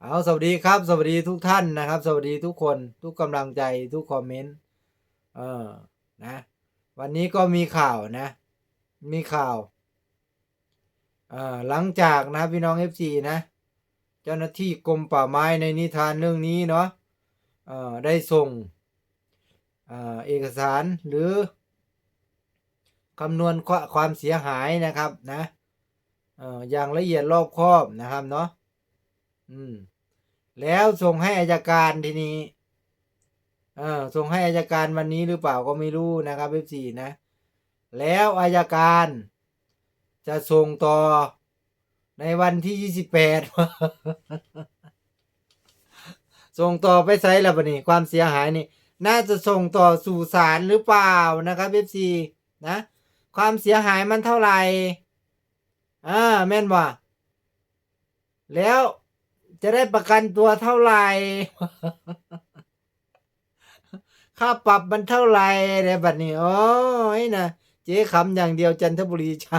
เอาสวัสดีครับ สวัสดีทุกท่านนะครับ สวัสดีทุกคนทุกกำลังใจทุกคอมเมนต์เออนะ วันนี้ก็มีข่าวนะ มีข่าวเอ่อหลังจากนะพี่น้อง FC นะ เจ้าหน้าที่กรมป่าไม้ในนิทานเรื่องนี้เนาะเอ่อได้ส่งเออเอกสารหรือคำนวณควความเสียหายนะครับนะอออย่างละเอียดรอบคอบนะครับเนาะ อืม แล้วส่งให้อายการทีนี้เออส่งให้อายการวันนี้หรือเปล่าก็ไม่รู้นะครับเอฟซีนะ แล้วอายการ จะส่งต่อในวันที่ยี่สิบแปดส่งต่อไปไซส์แล้วปะนี่ความเสียหายนี่ น่าจะส่งต่อสู่ศาลหรือเปล่านะครับเอฟซีนะ ความเสียหายมันเท่าไหร่อ่าแม่นว่าแล้ว จะได้ประกันตัวเท่าไหร่ ค่าปรับมันเท่าไหร่ในบัดนี้โอ้ยนะเจ๊ขำอย่างเดียวจันทบุรีจ้า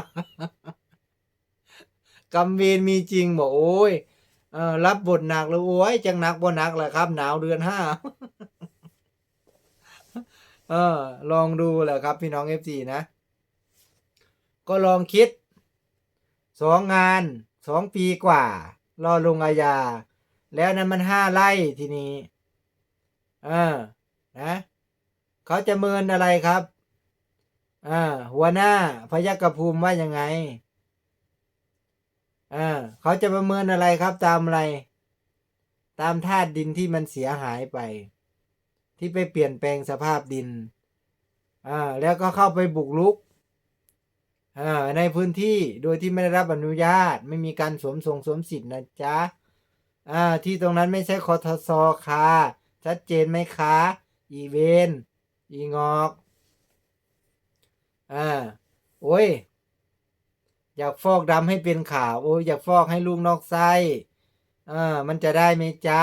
กำเวรมีจริงบอกโอ้ยรับบทหนักแล้วโอ้ยจังหนักบ่หนักแหละครับ หนาวเดือนห้าเออ ลองดูแหละครับ พี่น้องเอฟซีนะ ก็ลองคิดสองงานสองปีกว่า รอลงอาญา แล้วนั้นมันห้าไร่ทีนี้ เออ นะเขาจะเมินอะไรครับอ่าหัวหน้าพยัคฆภูมิว่ายังไงอ่าเขาจะประเมินอะไรครับ ตามอะไร ตามธาตุดินที่มันเสียหายไป ที่ไปเปลี่ยนแปลงสภาพดินอ่าแล้วก็เข้าไปบุกรุก ในพื้นที่โดยที่ไม่ได้รับอนุญาต ไม่มีการสวมทรงสวมสิทธิ์นะจ๊ะที่ตรงนั้นไม่ใช่คอทศค่ะ ชัดเจนไหมคะ อีเวนอีงอกอ่าโอ้ย อยากฟอกดำให้เป็นขาว โอ้ยอยากฟอกให้ลูกนอกไส้อ่ามันจะได้ไหมจ๊ะ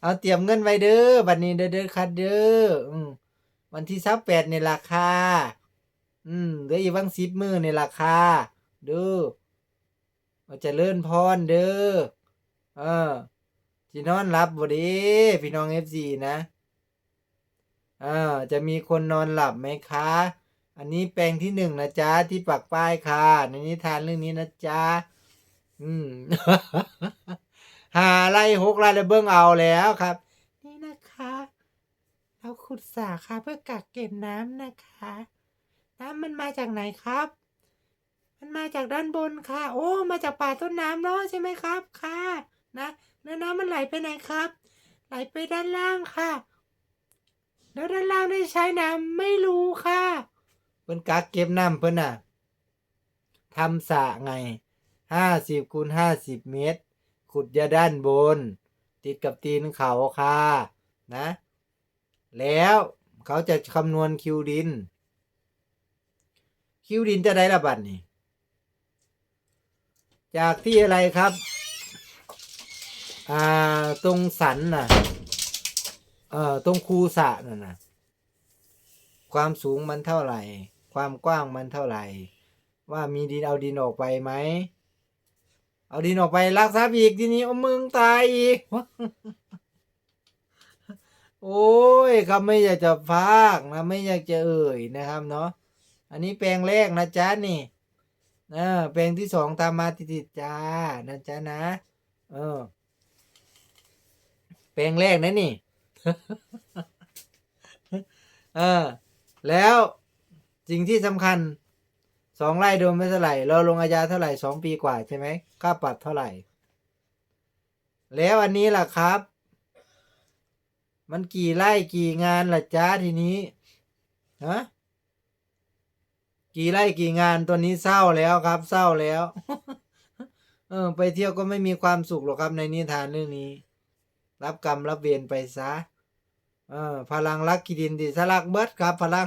เอาเตรียมเงินไว้เด้อบัดนี้เด้อเด้อคัดเด้อวันที่สับแปดในราคา อืมเหลืออีกวังสิบมือในราคาด้อว่าจะเลื่อนพรเด้อเออจีนอนหลับบ่ดีพี่น้องเอฟซีนะอ่าจะมีคนนอนหลับไหมคะ อันนี้แปลงที่หนึ่งนะจ๊ะ ที่ปักป้ายค่ะ ในนิทานเรื่องนี้นะจ๊ะ อืม หาไล่หกไล่แล้วเบิ้งเอาแล้วครับ นี่นะคะ เราขุดสระค่ะเพื่อกักเก็บน้ำนะคะ น้ำมันมาจากไหนครับ มันมาจากด้านบนค่ะ โอ้ มาจากป่าต้นน้ำเนาะใช่ไหมครับ ค่ะ นะแล้วน้ำมันไหลไปไหนครับ ไหลไปด้านล่างค่ะ แล้วด้านล่างได้ใช้น้ำไม่รู้ค่ะเพิ่นกักเก็บน้ำเพิ่นน่ะทำสระไงห้าสิบคูณห้าสิบเมตร ขุดยาด้านบน ติดกับตีนเขาค่ะ นะ แล้วเขาจะคำนวณคิวดิน คิวดินจะได้ละบัตรนี่จากที่อะไรครับ อ่า ตรงสันน่ะ เอ่อ ตรงคูสะน่ะนะความสูงมันเท่าไหร่ ความกว้างมันเท่าไหร่ ว่ามีดินเอาดินออกไปไหม เอาดินออกไปรักทรัพย์อีกทีนี้เอามึงตายอีก โอ้ยครับไม่อยากจะพากนะ ไม่อยากจะเอ่ยนะครับเนาะ อันนี้แปลงแรกนะจ๊ะนี่เออแปลงที่สองตามมาติดๆจ้านะจ๊ะนะเออแปลงแรกนะนี่เออแล้วสิ่งที่สำคัญสองไร่โดนไม่เท่าไหร่ เราลงอาญาเท่าไหร่สองปีกว่าใช่ไหมค่าปรับเท่าไหร่ แล้วอันนี้ล่ะครับ มันกี่ไร่กี่งานล่ะจ้าทีนี้ฮะ กี่ไร่กี่งานตัวนี้เศร้าแล้วครับ เศร้าแล้ว เออ ไปเที่ยวก็ไม่มีความสุขหรอกครับในนิทานเรื่องนี้ รับกรรมรับเวรไปซะเออ พลังรักกิดินดิสลักเบิดครับ พลัง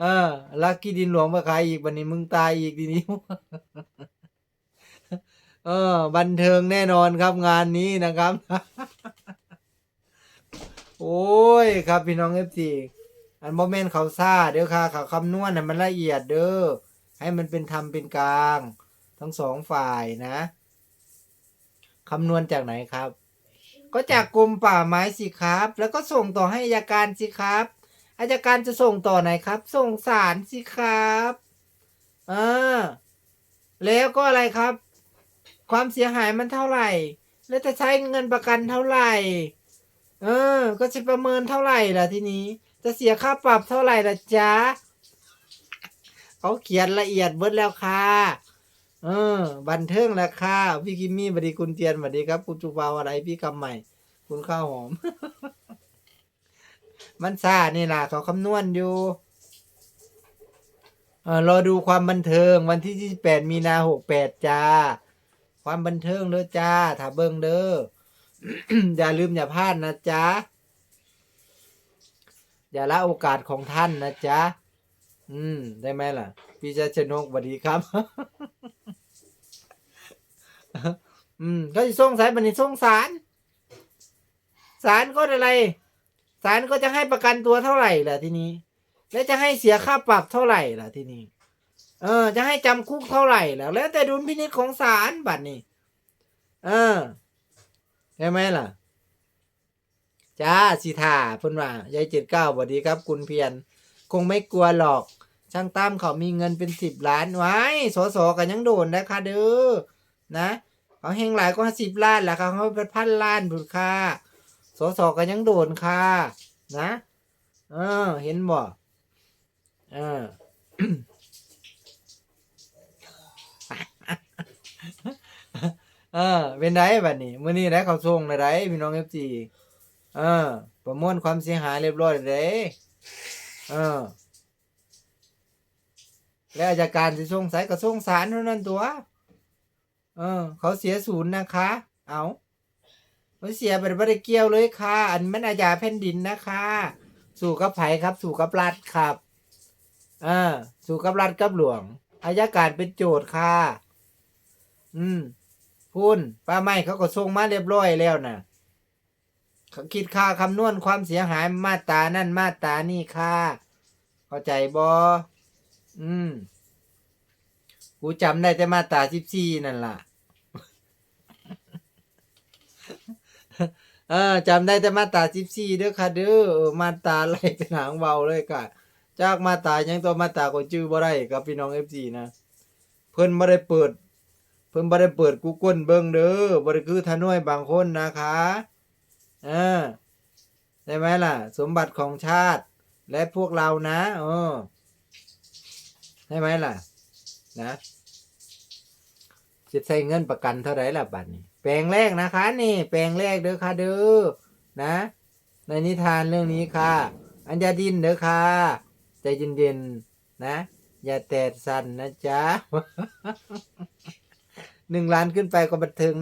เออรักกิดินหลวงมาขายอีกวันนี้มึงตายอีกทีนี้เออ บันเทิงแน่นอนครับงานนี้นะครับ โอ้ยครับพี่น้องเอฟซี อันโมเมนต์เขาซ่าเด้อค่ะเขาคำนวณน่ะมันละเอียดเด้อให้มันเป็นธรรมเป็นกลาง ทั้งสองฝ่ายนะคำนวณจากไหนครับ ก็จากกรมป่าไม้สิครับ แล้วก็ส่งต่อให้อัยการสิครับอัยการจะส่งต่อไหนครับ ส่งศาลสิครับอ่าแล้วก็อะไรครับ ความเสียหายมันเท่าไหร่ แล้วจะใช้เงินประกันเท่าไหร่ เออ ก็จะประเมินเท่าไหร่ล่ะทีนี้ จะเสียค่าปรับเท่าไหร่ล่ะจ๊ะเขาเขียนละเอียดเบิดแล้วค่ะเออ บันเทิงแล้วค่ะพี่กิมมี่สวัสดีคุณเตียนสวัสดีครับคุณจุบาวอะไรพี่คำใหม่ คุณข้าวหอม มันซ่านี่ล่ะเขาคำนวณอยู่เออรอดูความบันเทิงวันที่ 28 มีนา68จ้า ความบันเทิงเด้อจ้าถ้าเบิ่งเด้อ อย่าลืมอย่าพลาดนะจ๊ะ อย่าละโอกาสของท่านนะจ๊ะ อืม ได้ไหมล่ะ พี่ชัยชนกสวัสดีครับ อืม ก็จะส่งสายบันนี้ส่งสาร สารก็อะไรสารก็จะให้ประกันตัวเท่าไหร่ล่ะทีนี้ แล้วจะให้เสียค่าปรับเท่าไหร่ล่ะทีนี้ เออ จะให้จำคุกเท่าไหร่แล้วแล้วแต่ดุลพินิจของศาลบัดนี้ เออใช่ไหมล่ะ จ้าสิทาเพิ่นว่ายายเจ็ดเก้าสวัสดีครับ คุณเพียรคงไม่กลัวหรอก ช่างตั้มเขามีเงินเป็นสิบล้านไว้สอสอกันยังโดนนะคะเด้อนะเขาเฮงหลายก็สิบล้านแหละค่ะเขาเป็นพันล้านบุญค่าสอสอกันยังโดนค่ะนะเออ เห็นบ่เออเออเป็นไรบัดนี้มื้อนี้ได้เขาส่งได้พี่น้อง FG เออ ประมวลความเสียหายเรียบร้อยเลยเออ แล้วอายการสิส่งสายก็ส่งสารเท่านั้นตัว เออ เขาเสียศูนย์นะคะ เอาเขาเสียไปไม่ได้เกี่ยวเลยค่ะ อันมันอาญาแผ่นดินนะคะ สู่กับไผครับ สู่กับรัฐครับ เออ สู่กับรัฐกับหลวงอายการเป็นโจทย์ค่ะ อืมพูนป้าไม้เขาก็ส่งมาเรียบร้อยแล้วนะเขา คิดค่าคำนวณความเสียหายมาตรานั่นมาตรานี่ค่ะเข้าใจบออืมกูจำได้แต่มาตราสิบสี่นั่นล่ะ เออจำได้แต่มาตราสิบสี่เด้อค่ะเด้อมาตราอะไรเป็นหางเบาเลยค่ะจากมาตรายังตัวมาตราก็จื้อบ่ได้กับพี่น้องเอฟซีนะเพิ่นบ่ได้เปิด เพิ่นบ่ได้เปิด Google เบิ่งเด้อบ่ได้คือทนวยบางคนนะคะ เออได้ไหมล่ะ สมบัติของชาติ และพวกเรานะเออได้ไหมล่ะ นะจะใช้เงินประกันเท่าไรล่ะบัดนี้ แปลงแรกนะคะ นี่ แปลงแรกเด้อค่ะเด้อนะ ในนิทานเรื่องนี้ค่ะ อัญญาดินเด้อค่ะใจเย็นๆนะ อย่าแตดสั่นนะจ๊ะหนึ่งล้านขึ้นไปก็บันเทิงแน่